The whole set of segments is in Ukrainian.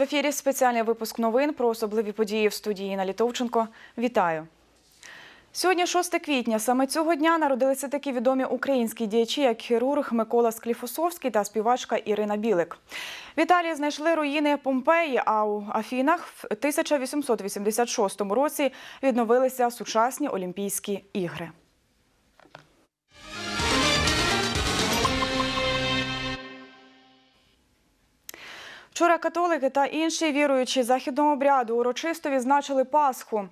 В ефірі спеціальний випуск новин про особливі події в студії Інна Літовченко. Вітаю. Сьогодні 6 квітня. Саме цього дня народилися такі відомі українські діячі, як хірург Микола Скліфосовський та співачка Ірина Білик. В Італії знайшли руїни Помпеї, а у Афінах в 1886 році відновилися сучасні Олімпійські ігри. Вчора католики та інші віруючі західного обряду урочисто відзначили Пасху,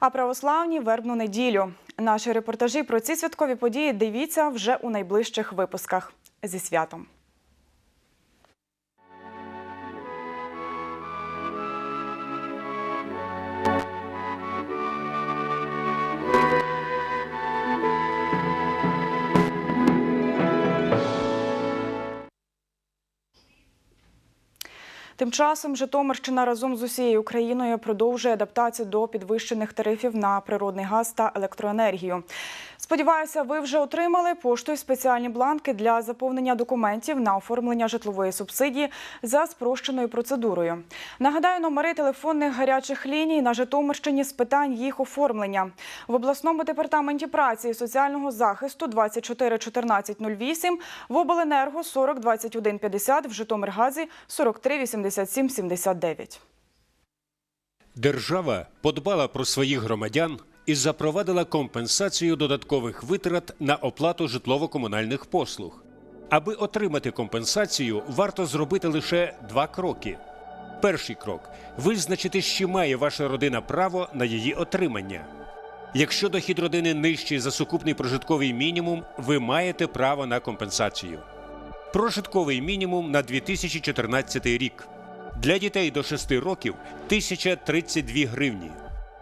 а православні вербну неділю. Наші репортажі про ці святкові події дивіться вже у найближчих випусках. Зі святом. Тим часом Житомирщина разом з усією Україною продовжує адаптацію до підвищених тарифів на природний газ та електроенергію. Сподіваюся, ви вже отримали поштою спеціальні бланки для заповнення документів на оформлення житлової субсидії за спрощеною процедурою. Нагадаю, номери телефонних гарячих ліній на Житомирщині з питань їх оформлення в обласному департаменті праці і соціального захисту 24 14 08, в обленерго 40 21 50, в Житомиргазі 43 87 79. Держава подбала про своїх громадян і запровадила компенсацію додаткових витрат на оплату житлово-комунальних послуг. Аби отримати компенсацію, варто зробити лише два кроки. Перший крок визначити, чи має ваша родина право на її отримання. Якщо дохід родини нижчий за сукупний прожитковий мінімум, ви маєте право на компенсацію. Прожитковий мінімум на 2014 рік. Для дітей до 6 років 1032 гривні.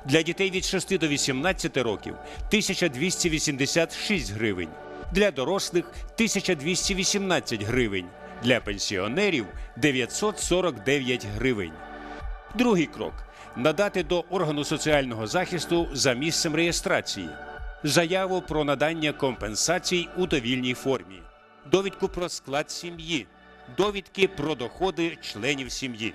Для дітей від 6 до 18 років 1286 гривень. Для дорослих 1218 гривень. Для пенсіонерів 949 гривень. Другий крок надати до органу соціального захисту за місцем реєстрації заяву про надання компенсацій у довільній формі, довідку про склад сім'ї, довідки про доходи членів сім'ї.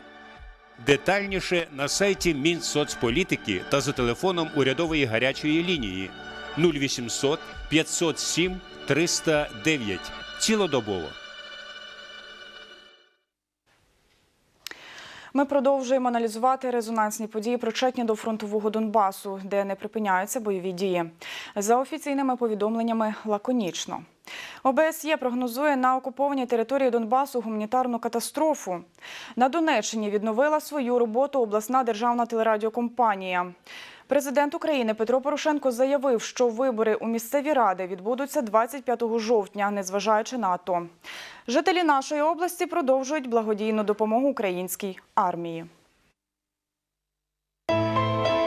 Детальніше на сайті Мінсоцполітики та за телефоном урядової гарячої лінії 0800 507 309 цілодобово. Ми продовжуємо аналізувати резонансні події, причетні до фронтового Донбасу, де не припиняються бойові дії. За офіційними повідомленнями, лаконічно. ОБСЄ прогнозує на окупованій території Донбасу гуманітарну катастрофу. На Донеччині відновила свою роботу обласна державна телерадіокомпанія. Президент України Петро Порошенко заявив, що вибори у місцеві ради відбудуться 25 жовтня, незважаючи на АТО. Жителі нашої області продовжують благодійну допомогу українській армії.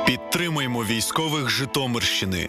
Підтримаймо військових Житомирщини.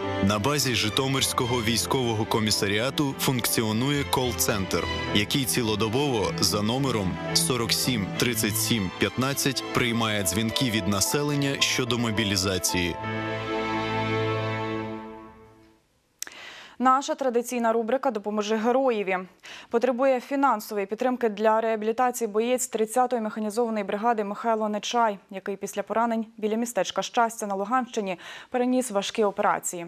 На базі Житомирського військового комісаріату функціонує кол-центр, який цілодобово за номером 47 37 15 приймає дзвінки від населення щодо мобілізації. Наша традиційна рубрика Допоможи героєві потребує фінансової підтримки для реабілітації боєць 30-ї механізованої бригади Михайло Нечай, який після поранень біля містечка щастя на Луганщині переніс важкі операції.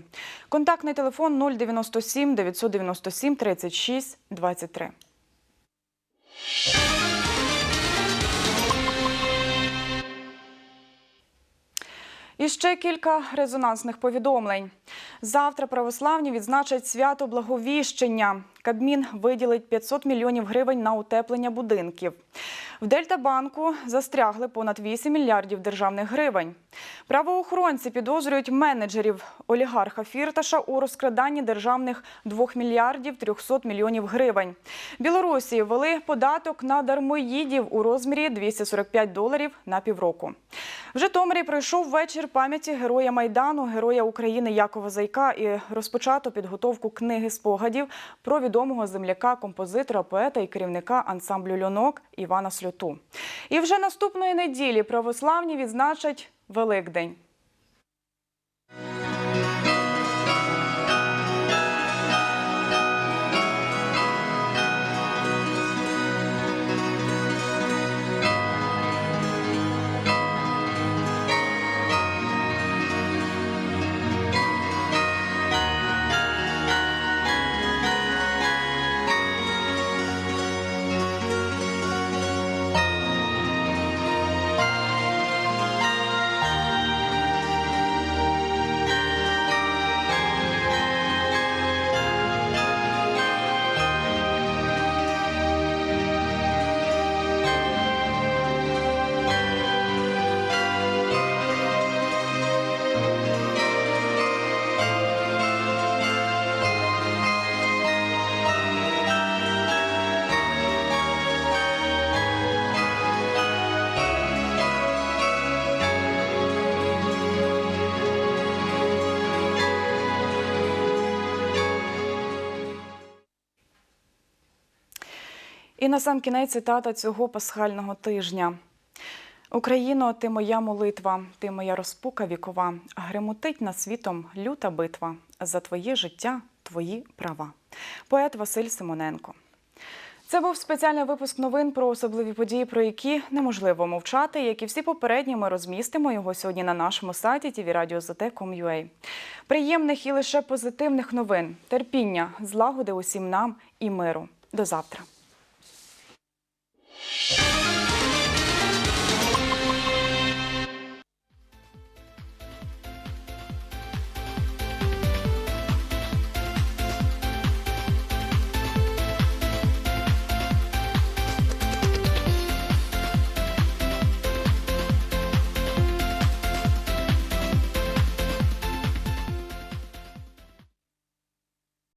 Контактний телефон 097 997 36 23. І ще кілька резонансних повідомлень. Завтра православні відзначать свято Благовіщення. Кабмін виділить 500 мільйонів гривень на утеплення будинків. В Дельтабанку застрягли понад 8 мільярдів державних гривень. Правоохоронці підозрюють менеджерів олігарха Фірташа у розкраданні державних 2 мільярдів 300 мільйонів гривень. Білорусі ввели податок на дармоїдів у розмірі 245 доларів на півроку. В Житомирі пройшов вечір пам'яті героя Майдану, героя України Якова Зайка і розпочато підготовку книги спогадів про відомого земляка, композитора, поета і керівника ансамблю льонок Івана Сльоту. І вже наступної неділі православні відзначать Великдень. І на сам кінець цитата цього пасхального тижня. Україно, ти моя молитва, ти моя розпука вікова. Гремотить над світом люта битва. За твоє життя, твої права. Поет Василь Симоненко. Це був спеціальний випуск новин про особливі події, про які неможливо мовчати. Як і всі попередні, ми розмістимо його сьогодні на нашому сайті tvradio.zt.com.ua. Приємних і лише позитивних новин, терпіння, злагоди усім нам і миру. До завтра.